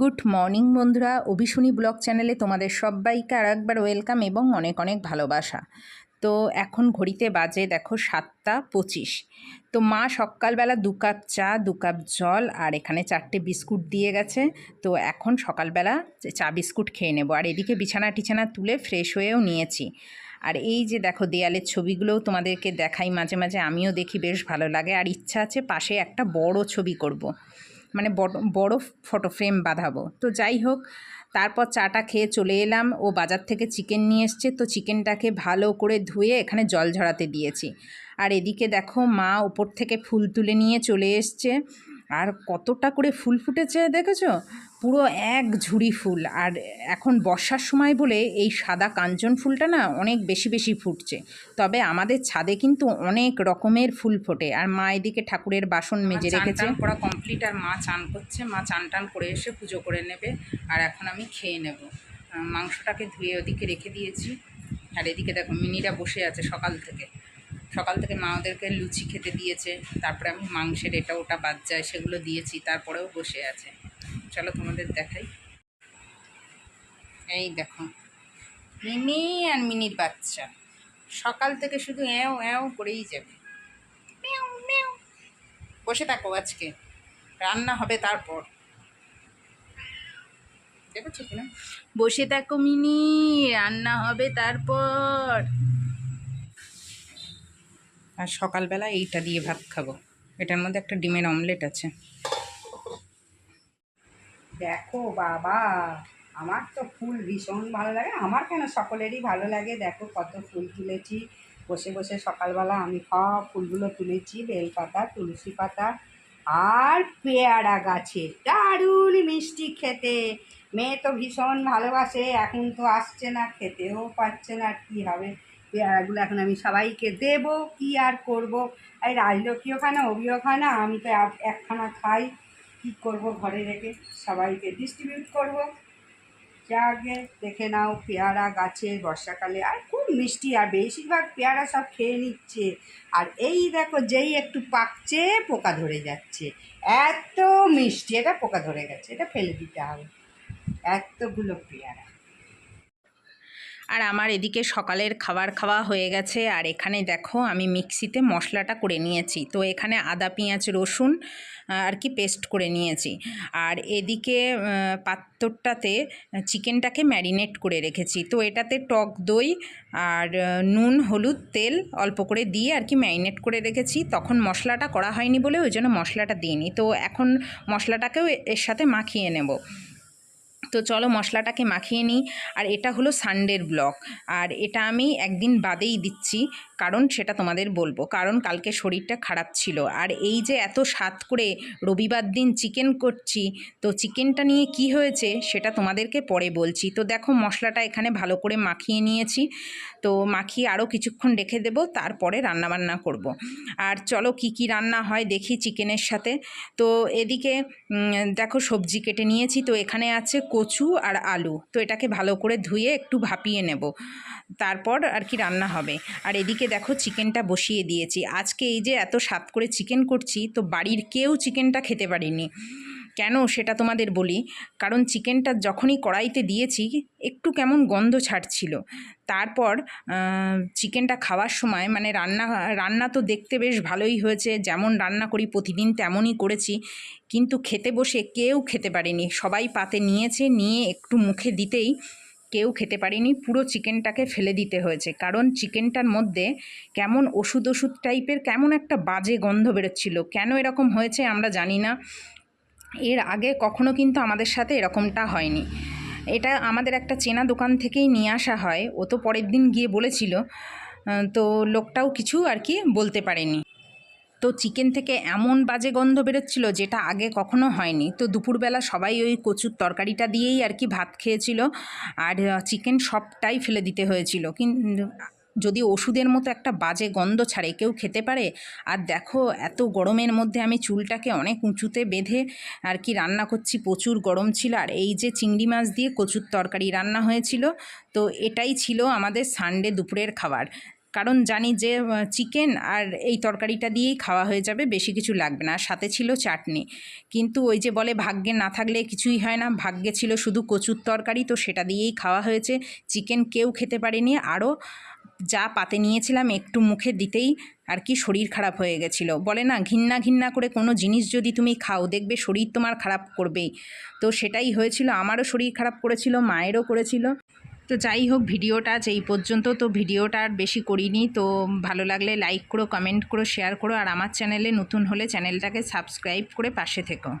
Good morning বন্ধুরা, অভিশুনি blog চ্যানেলে তোমাদের সবাইকে আর একবার ওয়েলকাম এবং অনেক অনেক ভালোবাসা। তো এখন ঘড়িতে বাজে দেখো সাতটা পঁচিশ। তো মা সকালবেলা দু কাপ চা, দু কাপ জল আর এখানে চারটে বিস্কুট দিয়ে গেছে। তো এখন সকালবেলা চা বিস্কুট খেয়ে নেব। আর এদিকে বিছানা টিছানা তুলে ফ্রেশ হয়েও নিয়েছি। আর এই যে দেখো দেয়ালের ছবিগুলোও তোমাদেরকে দেখাই মাঝে মাঝে, আমিও দেখি বেশ ভালো লাগে। আর ইচ্ছা আছে পাশে একটা বড় ছবি করব। মানে বড় বড় ফটো ফ্রেম বাঁধাবো। তো যাই হোক, তারপর চাটা খেয়ে চলে এলাম। ও বাজার থেকে চিকেন নিয়ে এসছে। তো চিকেনটাকে ভালো করে ধুয়ে এখানে জল ঝরাতে দিয়েছি। আর এদিকে দেখো মা ওপর থেকে ফুল তুলে নিয়ে চলে এসছে। আর কতটা করে ফুল ফুটেছে দেখেছ? পুরো এক ঝুড়ি ফুল। আর এখন বর্ষার সময় বলে এই সাদা কাঞ্চন ফুলটা না অনেক বেশি বেশি ফুটছে। তবে আমাদের ছাদে কিন্তু অনেক রকমের ফুল ফোটে। আর মা এদিকে ঠাকুরের বাসন মেজে রেখেছে। করা কমপ্লিট আর মা চান করছে। মা চান টান করে এসে পুজো করে নেবে। আর এখন আমি খেয়ে নেব। মাংসটাকে ধুয়ে ওদিকে রেখে দিয়েছি। আর এদিকে দেখো মিনিরা বসে আছে সকাল থেকে। সকাল থেকে মা ওদেরকে লুচি খেতে দিয়েছে, তারপরে আমি মাংসের এটা ওটা বাদ যায়, সেগুলো দিয়েছি, তারপরেও বসে আছে। চলো তোমাদের দেখাই। এই দেখো মিনি আর মিনির বাচ্চা। সকাল থেকে শুধু এও এও করেই যাবে। বসে থাকো আজকে। রান্না হবে তারপর। বসে থাকো মিনি রান্না হবে তারপর। আর সকালবেলা এইটা দিয়ে ভাত খাব। এটার মধ্যে একটা ডিমের অমলেট আছে। দেখো বাবা, আমার তো ফুল ভীষণ ভালো লাগে। আমার কেন সকলেরই ভালো লাগে? দেখো কত ফুল তুলেছি। বসে বসে সকালবেলা আমি সব ফুলগুলো তুলেছি, বেলপাতা, তুলসী পাতা আর পেয়ারা গাছে। দারুণ মিষ্টি খেতে। মেয়ে তো ভীষণ ভালোবাসে, এখন তো আসছে না, খেতেও পাচ্ছে না, কি হবে? পেয়ারাগুলো এখন আমি সবাইকে দেবো, কি আর করব? আর রাজলক্ষ্মীও খায় না অভিও খায় না আমি তো এক- একখানা খাই, কি করব ঘরে রেখে? সবাইকে ডিস্ট্রিবিউট করব। যাকে দেখে নাও, পেয়ারা গাছের বর্ষাকালে, আর খুব মিষ্টি, আর বেশিরভাগ পেয়ারা সব খেয়ে নিচ্ছে। আর এই দেখো, যেই একটু পাকছে, পোকা ধরে যাচ্ছে। এত মিষ্টি, এটা পোকা ধরে গেছে, এটা ফেলে দিতে হবে। এতগুলো পেয়ারা। আর আমার এদিকে সকালের খাবার খাওয়া হয়ে গেছে। আর এখানে দেখো, আমি মিক্সিতে মশলাটা করে নিয়েছি। তো এখানে আদা, পেঁয়াজ, রসুন আর কি পেস্ট করে নিয়েছি। আর এদিকে পাত্রটাতে চিকেনটাকে ম্যারিনেট করে রেখেছি। তো এটাতে টক দই আর নুন, হলুদ, তেল অল্প করে দিয়ে আর কি ম্যারিনেট করে রেখেছি। তখন মশলাটা করা হয়নি বলে ওই জন্য মশলাটা দিইনি। তো এখন মশলাটাকেও এর সাথে মাখিয়ে নেব। তো চলো মশলাটাকে মাখিয়ে নিই। আর এটা হলো সানডের ব্লক। আর এটা আমি একদিন বাদেই দিচ্ছি। কারণ সেটা তোমাদের বলব। কারণ কালকে শরীরটা খারাপ ছিল। আর এই যে এত স্বাদ করে রবিবার দিন চিকেন করছি, তো চিকেনটা নিয়ে কি হয়েছে সেটা তোমাদেরকে পরে বলছি। তো দেখো মশলাটা এখানে ভালো করে মাখিয়ে নিয়েছি। তো মাখিয়ে আরও কিছুক্ষণ রেখে দেবো, তারপরে রান্নাবান্না করব। আর চলো কি কি রান্না হয় দেখি চিকেনের সাথে। তো এদিকে দেখো সবজি কেটে নিয়েছি। তো এখানে আছে কচু আর আলু। তো এটাকে ভালো করে ধুয়ে একটু ভাপিয়ে নেব। তারপর আর কি রান্না হবে। আর এদিকে দেখো চিকেনটা বসিয়ে দিয়েছি। আজকে এই যে এত স্বাদ করে চিকেন করছি, তো বাড়ির কেউ চিকেনটা খেতে পারিনি। কেন সেটা তোমাদের বলি? কারণ চিকেনটা যখনই কড়াইতে দিয়েছি, একটু কেমন গন্ধ ছাড়ছিল। তারপর চিকেনটা খাওয়ার সময় মানে রান্না রান্না তো দেখতে বেশ ভালোই হয়েছে, যেমন রান্না করি প্রতিদিন তেমনই করেছি, কিন্তু খেতে বসে কেউ খেতে পারেনি। সবাই পাতে নিয়েছে, নিয়ে একটু মুখে দিতেই কেউ খেতে পারেনি, পুরো চিকেনটাকে ফেলে দিতে হয়েছে। কারণ চিকেনটার মধ্যে কেমন ওষুধ ওষুধ টাইপের কেমন একটা বাজে গন্ধ বেরোচ্ছিল। কেন এরকম হয়েছে আমরা জানি না। এর আগে কখনো কিন্তু আমাদের সাথে এরকমটা হয়নি। এটা আমাদের একটা চেনা দোকান থেকেই নিয়ে আসা হয়। ও তো পরের দিন গিয়ে বলেছিল তো লোকটাও কিছু আর কি বলতে পারেনি। তো চিকেন থেকে এমন বাজে গন্ধ বেরোচ্ছিল যেটা আগে কখনো হয়নি। তো দুপুরবেলা সবাই ওই কচুর তরকারিটা দিয়েই আর কি ভাত খেয়েছিল আর চিকেন সবটাই ফেলে দিতে হয়েছিল। কিন্তু যদি ওষুধের মতো একটা বাজে গন্ধ ছাড়ে, কেউ খেতে পারে? আর দেখো, এত গরমের মধ্যে আমি চুলটাকে অনেক উঁচুতে বেঁধে আর কি রান্না করছি, প্রচুর গরম ছিল। আর এই যে চিংড়ি মাছ দিয়ে কচুর তরকারি রান্না হয়েছিল, তো এটাই ছিল আমাদের সানডে দুপুরের খাবার। কারণ জানি যে চিকেন আর এই তরকারিটা দিয়েই খাওয়া হয়ে যাবে, বেশি কিছু লাগবে না। আর সাথে ছিল চাটনি। কিন্তু ওই যে বলে ভাগ্যে না থাকলে কিছুই হয় না। ভাগ্যে ছিল শুধু কচুর তরকারি, তো সেটা দিয়েই খাওয়া হয়েছে। চিকেন কেউ খেতে পারেনি। আরও যা পাতে নিয়েছিলাম একটু মুখে দিতেই আর কি শরীর খারাপ হয়ে গেছিল। বলে না, ঘিন্না ঘিন্না করে কোনো জিনিস যদি তুমি খাও, দেখবে শরীর তোমার খারাপ করবেই। তো সেটাই হয়েছিল। আমারও শরীর খারাপ করেছিল, মায়েরও করেছিল। তো যাই হোক ভিডিওটা আজ এই পর্যন্ত, তো ভিডিওটা আর বেশি করিনি। তো ভালো লাগলে লাইক করো কমেন্ট করো শেয়ার করো, আর আমার চ্যানেলে নতুন হলে চ্যানেলটাকে সাবস্ক্রাইব করে পাশে থেকো।